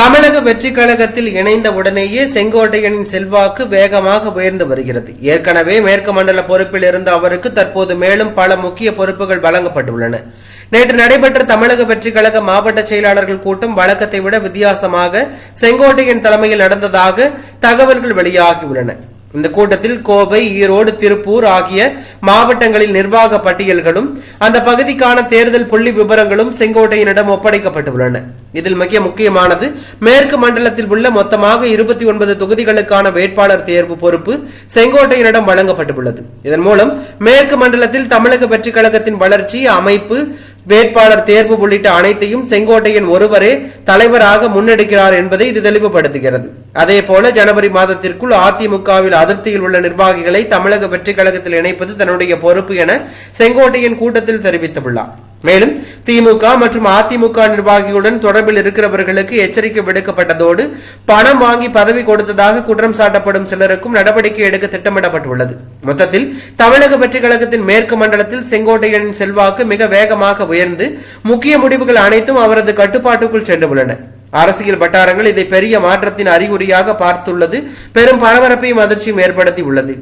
தமிழக வெற்றி கழகத்தில் இணைந்த உடனேயே செங்கோட்டையனின் செல்வாக்கு வேகமாக உயர்ந்து வருகிறது. ஏற்கனவே மேற்கு மண்டல பொறுப்பில் இருந்த அவருக்கு தற்போது மேலும் பல முக்கிய பொறுப்புகள் வழங்கப்பட்டுள்ளன. நேற்று நடைபெற்ற தமிழக வெற்றி கழக மாவட்ட செயலாளர்கள் கூட்டம் வழக்கத்தை விட வித்தியாசமாக செங்கோட்டையன் தலைமையில் நடந்ததாக தகவல்கள் வெளியாகியுள்ளன. இந்த கூட்டத்தில் கோவை ஈரோடு திருப்பூர் ஆகிய மாவட்டங்களில் நிர்வாக பட்டியல்களும் அந்த பகுதிக்கான தேர்தல் புள்ளி விவரங்களும் செங்கோட்டையனிடம் ஒப்படைக்கப்பட்டுள்ளன. இதில் மிக முக்கியமானது மேற்கு மண்டலத்தில் உள்ள மொத்தமாக இருபத்தி ஒன்பது தொகுதிகளுக்கான வேட்பாளர் தேர்வு பொறுப்பு செங்கோட்டையனிடம் வழங்கப்பட்டுள்ளது. இதன் மூலம் மேற்கு மண்டலத்தில் தமிழக வெற்றிக் கழகத்தின் வளர்ச்சி அமைப்பு வேட்பாளர் தேர்வு உள்ளிட்ட அனைத்தையும் செங்கோட்டையன் ஒருவரே தலைவராக முன்னெடுக்கிறார் என்பதை இது தெளிவுபடுத்துகிறது. அதே போல ஜனவரி மாதத்திற்குள் அதிமுகவில் அதிருப்தியில் உள்ள நிர்வாகிகளை தமிழக வெற்றிக் கழகத்தில் இணைப்பது தன்னுடைய பொறுப்பு என செங்கோட்டையன் கூட்டத்தில் தெரிவித்துள்ளார். மேலும் திமுக மற்றும் அதிமுக நிர்வாகிகளுடன் தொடர்பில் இருக்கிறவர்களுக்கு எச்சரிக்கை விடுக்கப்பட்டதோடு பணம் வாங்கி பதவி கொடுத்ததாக குற்றம் சாட்டப்படும் சிலருக்கும் நடவடிக்கை எடுக்க திட்டமிடப்பட்டுள்ளது. மொத்தத்தில் தமிழக வெற்றி கழகத்தின் மேற்கு மண்டலத்தில் செங்கோட்டையனின் செல்வாக்கு மிக வேகமாக உயர்ந்து முக்கிய முடிவுகள் அனைத்தும் அவரது கட்டுப்பாட்டுக்குள் சென்று உள்ளன அரசியல் வட்டாரங்கள் இதை பெரிய மாற்றத்தின் அறிகுறியாக பார்த்துள்ளது. பெரும் பரபரப்பையும் அதிர்ச்சியும் ஏற்படுத்தி உள்ளது